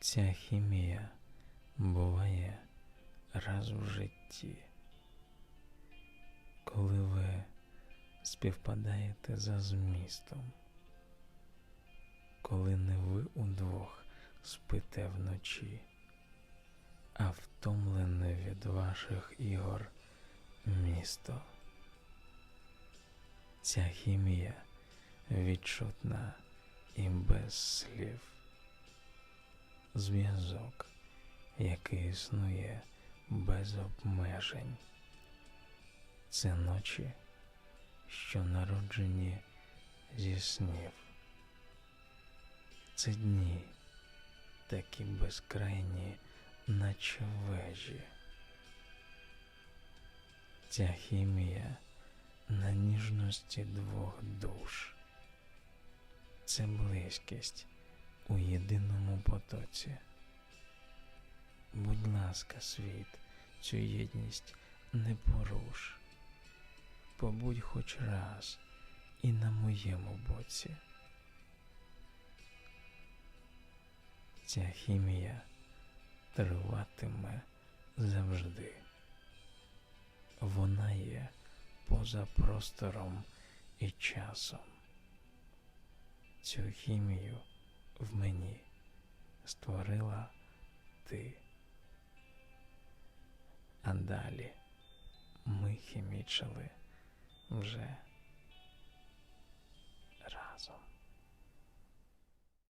Ця хімія буває раз в житті, коли ви співпадаєте за змістом, коли не ви удвох спите вночі, а втомлене від ваших ігор місто. Ця хімія відчутна і без слів. Зв'язок, який існує без обмежень. Це ночі, що народжені зі снів. Це дні, такі безкрайні, наче вежі. Ця хімія на ніжності двох душ. Це близькість у єдиному потоці. Будь ласка, світ, цю єдність не поруш. Побудь хоч раз і на моєму боці. Ця хімія триватиме завжди. Вона є поза простором і часом. Цю хімію в мені створила ти. А далі ми хімічили вже.